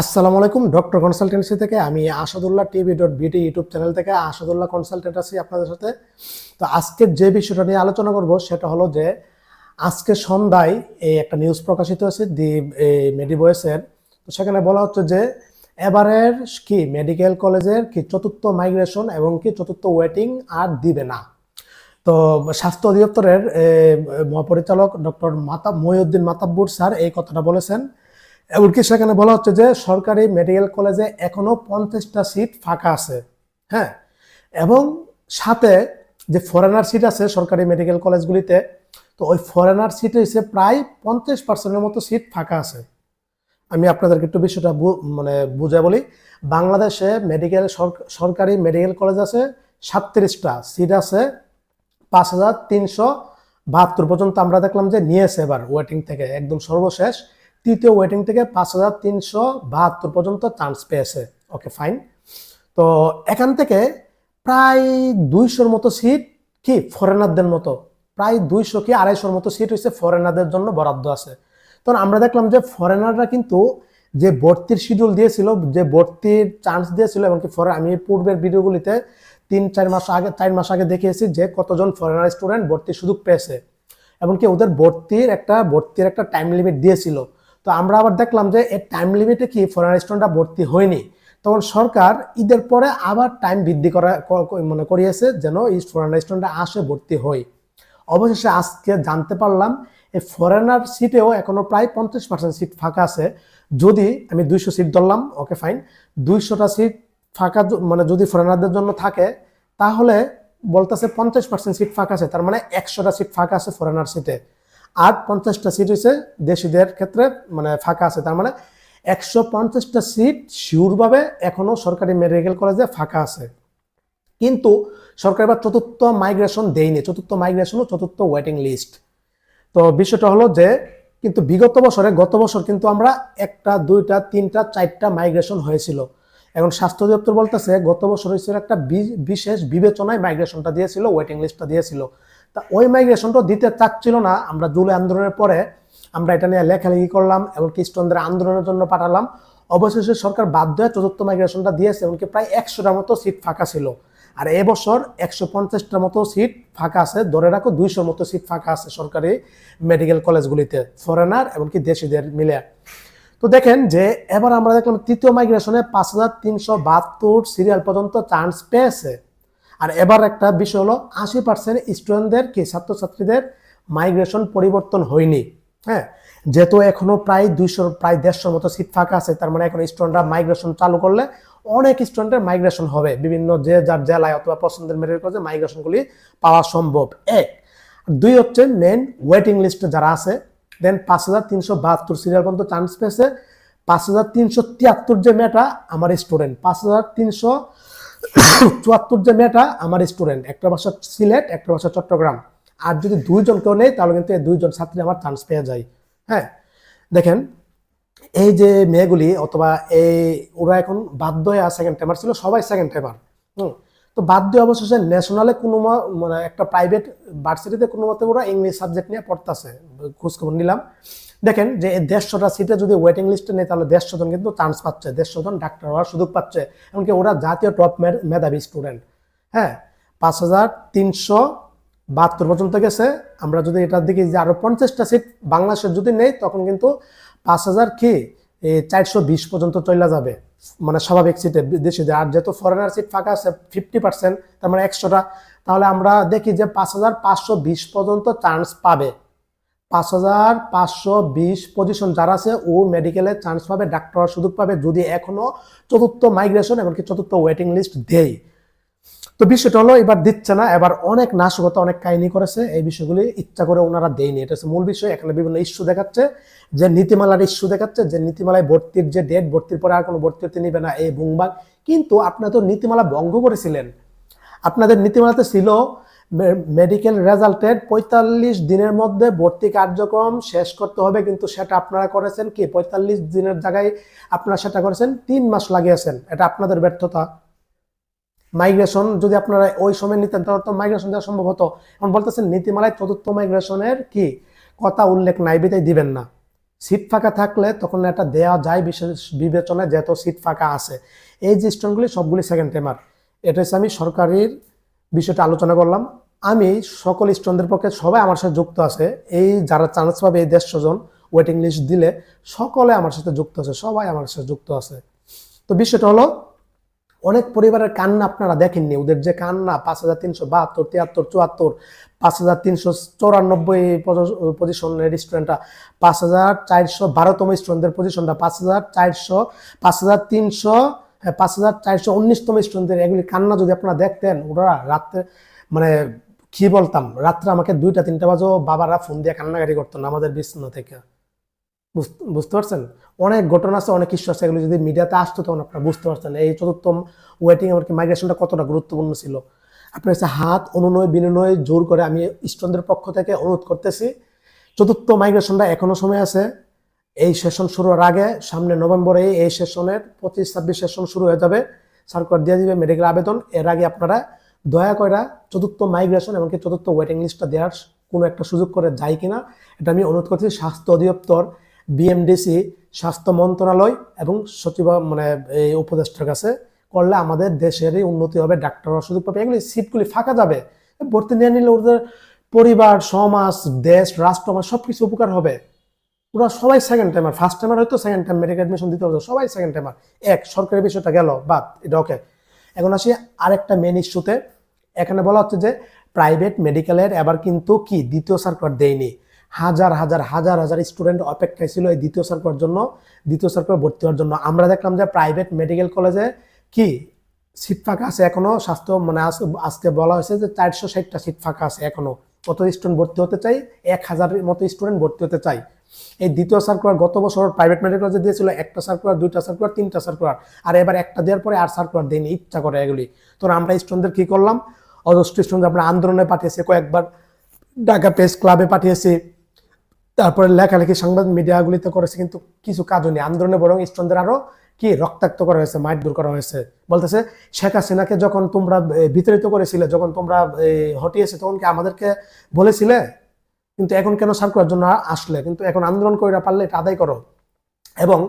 আসসালামু আলাইকুম, doctor consultancy থেকে আমি Asadullah TV dot BT YouTube channel থেকে আসাদুল্লাহ কনসালটেন্ট আছি আপনাদের সাথে। তো আজকের যে বিষয়টা নিয়ে আলোচনা করব সেটা হলো যে, আজকে সন্ধ্যায় এই একটা নিউজ প্রকাশিত হয়েছে, দি মেডিবয়েসের তো সেখানে বলা হচ্ছে যে, এবারের কি মেডিকেল কলেজের কি চতুর্থ মাইগ্রেশন এবং কি চতুর্থ ওয়েটিং আর দিবে না? তো স্বাস্থ্য অধিদপ্তরের মহাপরিচালক ডক্টর মাতা মহিউদ্দিন মাতাব্বুর স্যার এই কথাটা বলেছেন। এমনকি সেখানে বলা হচ্ছে যে সরকারি মেডিকেল কলেজে এখনও পঞ্চাশটা সিট ফাঁকা আছে হ্যাঁ? এবং সাথে যে ফরেনার সিট আছে সরকারি মেডিকেল কলেজগুলিতে, তো ওই ফরেনার সিট হচ্ছে প্রায় পঞ্চাশ পার্সেন্টের মতো সিট ফাঁকা আছে। আমি আপনাদেরকে একটু বিষয়টা মানে বুঝে বলি। বাংলাদেশে মেডিকেল সরকারি মেডিকেল কলেজ আছে সাতত্রিশটা সিট আছে পাঁচ হাজার তিনশো বাহাত্তর পর্যন্ত আমরা দেখলাম যে নিয়েছে এবার ওয়েটিং থেকে, একদম সর্বশেষ। তৃতীয় ওয়েটিং থেকে পাঁচ হাজার তিনশো বাহাত্তর পর্যন্ত চান্স পেয়েছে। ওকে ফাইন তো এখান থেকে প্রায় দুইশোর মতো সিট কি ফরেনারদের মতো? প্রায় দুইশো কি আড়াইশোর মতো সিট হচ্ছে ফরেনারদের জন্য বরাদ্দ আছে। তখন আমরা দেখলাম যে ফরেনাররা কিন্তু যে ভর্তির শিডিউল দিয়েছিল, যে ভর্তির চান্স দিয়েছিল এমনকি ফরে আমি পূর্বের ভিডিওগুলিতে তিন, চার মাস আগে, চার মাস আগে দেখিয়েছি যে কতজন ফরেনার স্টুডেন্ট ভর্তির সুযোগ পেয়েছে। এমনকি ওদের ভর্তির একটা ভর্তির একটা টাইম লিমিট দিয়েছিল। তো আমরা আবার দেখলাম যে এই টাইম লিমিটে কি ফরেনার স্টুডেন্টরা ভর্তি হয়নি। তখন সরকার ঈদের পরে আবার টাইম বৃদ্ধি করা মানে করিয়েছে যেন এই ফরেনার স্টুডেন্টরা আসে ভর্তি হয়। অবশেষে আজকে জানতে পারলাম, এই ফরেনার সিটেও এখনও প্রায় পঞ্চাশ পার্সেন্ট সিট ফাঁকা আছে। যদি আমি দুইশো সিট ধরলাম ওকে ফাইন দুইশোটা সিট ফাঁকা মানে যদি ফরেনারদের জন্য থাকে, তাহলে বলতেছে পঞ্চাশ পার্সেন্ট সিট ফাঁকা আছে। তার মানে একশোটা সিট ফাঁকা আছে ফরেনার সিটে আর পঞ্চাশটা সিট হচ্ছে দেশিদের ক্ষেত্রে মানে ফাঁকা আছে, তার মানে একশো পঞ্চাশটা সিট শিওরভাবে এখনও সরকারি মেডিকেল কলেজে ফাঁকা আছে। কিন্তু সরকার এবার চতুর্থ মাইগ্রেশন দেয়নি, চতুর্থ মাইগ্রেশন ও চতুর্থ ওয়েটিং লিস্ট তো বিষয়টা হলো যে, কিন্তু বিগত বছরে, গত বছর কিন্তু আমরা একটা, দুইটা, তিনটা, চারটা মাইগ্রেশন হয়েছিল। এখন স্বাস্থ্য অধিদপ্তর বলতেছে, গত বছর হয়েছিল একটা বিশেষ বিবেচনায় মাইগ্রেশনটা দিয়েছিল ওয়েটিং লিস্টটা দিয়েছিল। তা ওই মাইগ্রেশনটা দিতে চাচ্ছিল না। আমরা জুলাই আন্দোলনের পরে আমরা এটা নিয়ে লেখালেখি করলাম এমনকি স্টুডেন্টদের আন্দোলনের জন্য পাঠালাম। অবশেষে সরকার বাধ্য হয়ে চতুর্থ মাইগ্রেশনটা দিয়েছে এমনকি প্রায় একশোটার মতো সিট ফাঁকা ছিল। আর এবছর একশো পঞ্চাশটার মতো সিট ফাঁকা আছে। ধরে রাখো দুইশোর মতো সিট ফাঁকা আছে সরকারি মেডিকেল কলেজগুলিতে ফরেনার এমনকি দেশিদের মিলে। তো দেখেন যে এবার আমরা দেখলাম তৃতীয় মাইগ্রেশনে পাঁচ হাজার তিনশো বাহাত্তর সিরিয়াল পর্যন্ত চান্স পেয়েছে। আর এবার একটা বিষয় হলো, আশি পার্সেন্ট স্টুডেন্টদের কি ছাত্রছাত্রীদের মাইগ্রেশন পরিবর্তন হয়নি? হ্যাঁ যেহেতু এখনও প্রায় দুইশোর প্রায় দেড়শোর মতো সিট ফাঁকা আছে, তার মানে এখন স্টুডেন্টরা মাইগ্রেশন চালু করলে অনেক স্টুডেন্টের মাইগ্রেশন হবে। বিভিন্ন যে যার জেলায় অথবা পছন্দের মেডিকেল কলেজে মাইগ্রেশনগুলি পাওয়া সম্ভব। এক। দুই হচ্ছে মেন ওয়েটিং লিস্টে যারা আছে দেন পাঁচ হাজার তিনশো বাহাত্তর সিরিয়াল পর্যন্ত চান্স পেয়েছে, পাঁচ হাজার তিনশো তিয়াত্তর যে মেয়েটা, আমার স্টুডেন্ট পাঁচ হাজার তিনশো চুয়াত্তর যে মেয়েটা, আমার স্টুডেন্ট একটা বাসা সিলেট, একটা বাসা চট্টগ্রাম। আর যদি দুইজন কেউ নেই তাহলে কিন্তু দুইজন ছাত্রী আমার চান্স পেয়ে যায়। হ্যাঁ? দেখেন, এই যে মেয়েগুলি, অথবা এই, ওরা এখন বাধ্য হয়ে সেকেন্ড টাইমার ছিল, সবাই সেকেন্ড টাইমার হুম? তো বাধ্য হয়ে অবশেষে ন্যাশনালে কোনো মানে একটা প্রাইভেট ভার্সিটিতে কোনো মতে ওরা ইংলিশ সাবজেক্ট নিয়ে পড়তেছে। খোঁজখবর নিলাম। দেখেন যে দেড়শোটা সিটে যদি ওয়েটিং লিস্টে নেই তাহলে দেড়শো জন কিন্তু চান্স পাচ্ছে দেড়শো জন ডাক্তার হওয়ার সুযোগ পাচ্ছে। এমনকি ওরা জাতীয় টপ মেধাবী স্টুডেন্ট হ্যাঁ পাঁচ হাজার তিনশো বাহাত্তর পর্যন্ত গেছে। আমরা যদি এটার দিকে যে আরও পঞ্চাশটা সিট বাংলাদেশের যদি নেই, তখন কিন্তু পাঁচ হাজার কি চারশো বিশ পর্যন্ত চলে যাবে। মানে স্বাভাবিক সিটে দেশে আর যেহেতু ফরেনার সিট ফাঁকা আছে ফিফটি পার্সেন্ট তার মানে একশোটা, তাহলে আমরা দেখি যে পাঁচ হাজার পাঁচশো বিশ পর্যন্ত চান্স পাবে। পাঁচ হাজার পাঁচশো বিশ পজিশন যারা আছে, ও মেডিকেলে চান্স পাবে ডাক্তার সুযোগ পাবে, যদি এখনও চতুর্থ মাইগ্রেশন এমনকি চতুর্থ ওয়েটিং লিস্ট দেয়। তো বিষয়টা হলো, এবার দিচ্ছে না, এবার অনেক নাশকতা, অনেক কাহিনী করেছে। এই বিষয়গুলি ইচ্ছা করে ওনারা দেয়নি। এটা হচ্ছে মূল বিষয়। এখানে বিভিন্ন ইস্যু দেখাচ্ছে, যে নীতিমালার ইস্যু দেখাচ্ছে, যে নীতিমালায় ভর্তির যে ডেট ভর্তির পরে আর কোনো ভর্তি হতে নিবে না এই বুংবাং কিন্তু আপনারা তো নীতিমালা ভঙ্গ করেছিলেন। আপনাদের নীতিমালাতে ছিল মেডিকেল রেজাল্টের পঁয়তাল্লিশ দিনের মধ্যে ভর্তি কার্যক্রম শেষ করতে হবে, কিন্তু সেটা আপনারা করেছেন কি? পঁয়তাল্লিশ দিনের জায়গায় আপনারা সেটা করেছেন, তিন মাস লাগিয়েছেন। এটা আপনাদের ব্যর্থতা। মাইগ্রেশন যদি আপনারা ওই সময় নিতেন, তাহলে তো মাইগ্রেশন দেওয়া সম্ভব হতো। এখন বলতেছেন, নীতিমালায় চতুর্থ মাইগ্রেশনের কি কথা উল্লেখ নাই বিতাই দিবেন না। সিট ফাঁকা থাকলে তখন এটা দেওয়া যায় বিশেষ বিবেচনায়, যেহেতু সিট ফাঁকা আছে। এই যে স্টুডেন্টগুলি সবগুলি সেকেন্ড টাইমার এটা হচ্ছে আমি সরকারের বিষয়টা আলোচনা করলাম। আমি সকল স্টুডেন্টদের পক্ষে সবাই আমার সাথে যুক্ত আছে। এই যারা চান্স পাবে, এই দেড়শো জন ওয়েটিং লিস্ট দিলে সকলে আমার সাথে যুক্ত আছে, সবাই আমার সাথে যুক্ত আছে। তো বিষয়টা হলো অনেক পরিবারের কান্না আপনারা দেখেননি। ওদের যে কান্না, পাঁচ হাজার তিনশো বাহাত্তর, তিয়াত্তর, চুয়াত্তর, পাঁচ হাজার তিনশো চৌরানব্বই পজিশনের স্টুডেন্টটা পাঁচ হাজার চারশো বারোতম স্টুডেন্টদের পজিশনটা পাঁচ হাজার চারশো, পাঁচ হাজার তিনশো হ্যাঁ পাঁচ হাজার চারশো উনিশতম স্টুডেন্টদের এগুলি কান্না যদি আপনারা দেখতেন, ওরা রাত্রে মানে কি বলতাম, রাত্রে আমাকে দুইটা, তিনটা বাজেও বাবারা ফোন দিয়ে কান্নাকাটি করতো না আমাদের বিছানা থেকে। বুঝতে পারছেন? অনেক ঘটনা আছে, অনেক কিছু আছে, এগুলো যদি মিডিয়াতে আসতো তখন আপনারা বুঝতে পারছেন এই চতুর্থ ওয়েটিং এমনকি মাইগ্রেশনটা কতটা গুরুত্বপূর্ণ ছিল? আপনার কাছে হাত অনুনয় বিনিময় জোর করে আমি স্টুডেন্টদের পক্ষ থেকে অনুরোধ করতেছি, চতুর্থ মাইগ্রেশনটা এখনও সময় আছে। এই সেশন শুরুর আগে, সামনে নভেম্বরে এই সেশনের পঁচিশ, ছাব্বিশ সেশন শুরু হয়ে যাবে। সার্কুলার দিয়ে দিবে মেডিকেল আবেদন। এর আগে আপনারা দয়া করে চতুর্থ মাইগ্রেশন এমনকি চতুর্থ ওয়েটিং লিস্টটা দেওয়ার কোনো একটা সুযোগ করে যায় কিনা, এটা আমি অনুরোধ করছি। স্বাস্থ্য অধিদপ্তর বিএমডিসি স্বাস্থ্য মন্ত্রণালয় এবং সচিব মানে এই উপদেষ্টার কাছে করলে আমাদের দেশেরই উন্নতি হবে, ডাক্তাররা সুযোগ পাবে। এগুলি সিটগুলি ফাঁকা যাবে। ভর্তি নিয়ে নিলে ওদের পরিবার, সমাজ, দেশ, রাষ্ট্র আমার সব কিছু উপকার হবে। ওরা সবাই সেকেন্ড টাইমার ফার্স্ট টাইমার হয়তো সেকেন্ড টাইম মেডিকেল অ্যাডমিশন দিতে হবে সবাই সেকেন্ড টাইমার এক, সরকারি বিষয়টা গেল, বাদ, এটা ওকে এখন আসি আরেকটা মেন ইস্যুতে এখানে বলা হচ্ছে যে প্রাইভেট মেডিকেলের এবার কিন্তু কি দ্বিতীয় সার্কুলার দেয়নি। হাজার হাজার হাজার হাজার স্টুডেন্ট অপেক্ষায় ছিল এই দ্বিতীয় সার্কুলার জন্য। দ্বিতীয় সার্কুলার ভর্তি হওয়ার জন্য। আমরা দেখলাম যে প্রাইভেট মেডিকেল কলেজে কি? সিট ফাঁকা আছে এখনও। স্বাস্থ্য মানে আজ- আজকে বলা হয়েছে যে চারশো ষাটটা সিট ফাঁকা আছে এখনও। কত স্টুডেন্ট ভর্তি হতে চাই? এক হাজারের মতো স্টুডেন্ট ভর্তি হতে চাই। এই দ্বিতীয় সার্কুলার গত বছর প্রাইভেট মেডিকেল কলেজে দিয়েছিল একটা সার্কুলার দুইটা সার্কুলার তিনটা সার্কুলার আর এবার একটা দেওয়ার পরে আর সার্কুলার দেয়নি। ইচ্ছা করে এগুলি। তো আমরা স্টুডেন্টদের কি করলাম? অজস্র স্টুডেন্ট আমরা আন্দোলনে পাঠিয়েছি। কয়েকবার ঢাকা প্রেস ক্লাবে পাঠিয়েছি। তারপরে লেখালেখি সংবাদ মিডিয়াগুলিতে করেছে, কিন্তু কিছু কাজ নেই। আন্দোলনে বরং স্টুডেন্টদের আরও কি রক্তাক্ত করা হয়েছে মারধর করা হয়েছে। বলতেছে, শেখ হাসিনাকে যখন তোমরা বিতাড়িত করেছিলে, যখন তোমরা হটিয়েছে, তখন কি আমাদেরকে বলেছিলে? কিন্তু এখন কেন সার্কুলার জন্য আসলে? কিন্তু এখন আন্দোলন করে পারলে এটা আদায় করো। এবং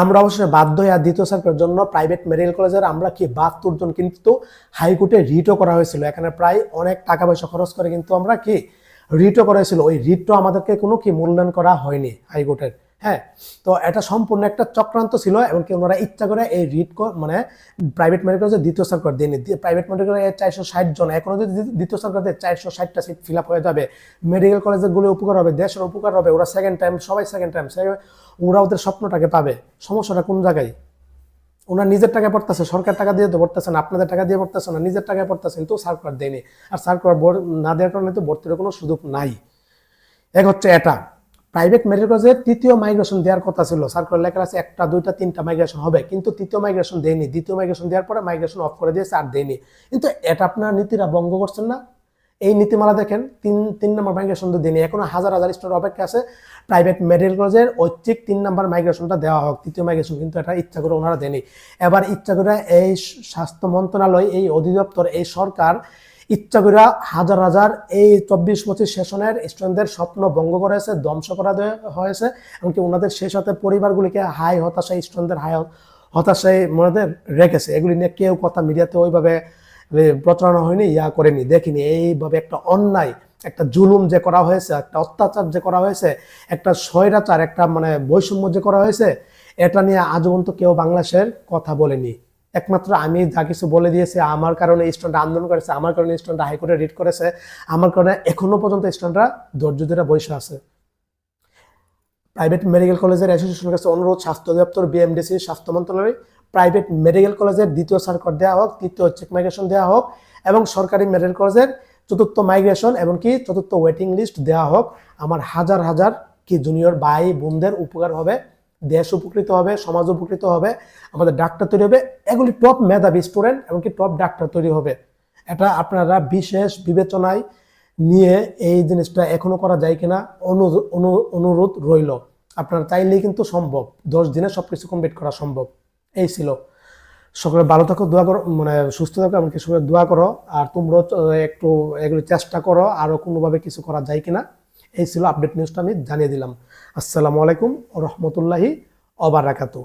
আমরা অবশ্যই বাধ্য হয়ে দ্বিতীয় সার্কুলার জন্য প্রাইভেট মেডিকেল কলেজের আমরা কি বাহাত্তর জন কিন্তু হাইকোর্টে রিটও করা হয়েছিল। এখানে প্রায় অনেক টাকা পয়সা খরচ করে কিন্তু আমরা কি রিটও করা হয়েছিল ওই রিটও আমাদেরকে কোনো কি মূল্যায়ন করা হয়নি হাইকোর্টের। হ্যাঁ তো এটা সম্পূর্ণ একটা চক্রান্ত ছিল এবং কি ওনারা ইচ্ছা করে এই রিট মানে প্রাইভেট মেডিকেল কলেজে দ্বিতীয় সার্কুলার দেয়নি প্রাইভেট মেডিকেল কলেজে চারশো ষাট জন এখনও যদি দ্বি- দ্বিতীয় সার্কুলার দেয় চারশো ষাটটা সিট ফিল আপ হয়ে যাবে মেডিকেল কলেজগুলো উপকার হবে, দেশের উপকার হবে, ওরা সেকেন্ড টাইম সবাই সেকেন্ড টাইম ওরা ওদের স্বপ্নটাকে পাবে। সমস্যাটা কোন জায়গায়? ওনার নিজের টাকায় পড়তেছে, সরকার টাকা দিয়ে তো পড়তেছে না, আপনাদের টাকা দিয়ে পড়তেছে না, নিজের টাকায় পড়তেছে, কিন্তু সার্কুলার দেয়নি। আর সার্কুলার না দেওয়ার কারণে তো ভর্তির কোনো সুযোগ নাই। এক হচ্ছে এটা প্রাইভেট মেডিকেল কলেজে তৃতীয় মাইগ্রেশন দেওয়ার কথা ছিল। সার্কুলার লেখা আছে একটা, দুইটা, তিনটা মাইগ্রেশন হবে, কিন্তু তৃতীয় মাইগ্রেশন দেয়নি। দ্বিতীয় মাইগ্রেশন দেওয়ার পরে মাইগ্রেশন অফ করে দিয়েছে আর দেয়নি। কিন্তু এটা আপনার নীতিরা ভঙ্গ করছেন না। এই নীতিমালা দেখেন, তিন তিন নম্বর মাইগ্রেশন তো দেয়নি এখনও হাজার হাজার স্টুডেন্ট অপেক্ষা আছে। প্রাইভেট মেডিকেল কলেজের ঐচ্ছিক তিন নম্বর মাইগ্রেশনটা দেওয়া হোক। তৃতীয় মাইগ্রেশন কিন্তু এটা ইচ্ছা করে ওনারা দেয়নি। এবার ইচ্ছা করে এই স্বাস্থ্য মন্ত্রণালয়, এই অধিদপ্তর, এই সরকার ইচ্ছা করে হাজার হাজার এই চব্বিশ পঁচিশ সেশনের স্টুডেন্টদের স্বপ্ন ভঙ্গ করেছে, ধ্বংস করা হয়েছে। এমনকি ওনাদের সেই সাথে পরিবারগুলিকে হাই হতাশায় স্টুডেন্টদের হাই হতাশায় মনাদের রেখেছে। এগুলি নিয়ে কেউ কথা মিডিয়াতে ওইভাবে প্রচারণা হয়নি, ইয়া করেনি। দেখিনি, এইভাবে একটা অন্যায়, একটা জুলুম যে করা হয়েছে, একটা অত্যাচার যে করা হয়েছে, একটা স্বৈরাচার, একটা মানে বৈষম্য যে করা হয়েছে, এটা নিয়ে আজ পর্যন্ত কেউ বাংলাদেশের কথা বলেনি। একমাত্র আমি যা কিছু বলে দিয়েছি, আমার কারণে স্টুডেন্ট আন্দোলন করেছে, আমার কারণে স্টুডেন্ট হাইকোর্টে রিট করেছে, আমার কারণে এখনও পর্যন্ত স্টুডেন্টরা ধৈর্য ধরে বসে আছে। প্রাইভেট মেডিকেল কলেজের অ্যাসোসিয়েশনের কাছে অনুরোধ, স্বাস্থ্য দপ্তর, বিএমডিসি, স্বাস্থ্য মন্ত্রণালয় প্রাইভেট মেডিকেল কলেজের দ্বিতীয় সার্কুলার দেওয়া হোক, তৃতীয় চেক মাইগ্রেশন দেওয়া হোক, এবং সরকারি মেডিকেল কলেজের চতুর্থ মাইগ্রেশন এবং কি চতুর্থ ওয়েটিং লিস্ট দেওয়া হোক, আমার হাজার হাজার কি জুনিয়র ভাই বোনদের উপকার হবে, দেশ উপকৃত হবে, সমাজ উপকৃত হবে, আমাদের ডাক্তার তৈরি হবে, এগুলি টপ মেধাবী স্টুডেন্ট এমনকি টপ ডাক্তার তৈরি হবে। এটা আপনারা বিশেষ বিবেচনায় নিয়ে এই জিনিসটা এখনও করা যায় কিনা অনু- অনু- অনুরোধ রইল। আপনারা চাইলেই কিন্তু সম্ভব, দশ দিনে সবকিছু কমপ্লিট করা সম্ভব। এই ছিল। সকলে ভালো থাকো, দোয়া করো মানে সুস্থ থাকো, এমনকি সকলে দোয়া করো, আর তোমরাও একটু, এগুলো চেষ্টা করো আরও কোনোভাবে কিছু করা যায় কিনা। এই ছিল আপডেট নিউজটা আমি জানিয়ে দিলাম। আসসালামু আলাইকুম রহমতুল্লাহি অবারাকাতু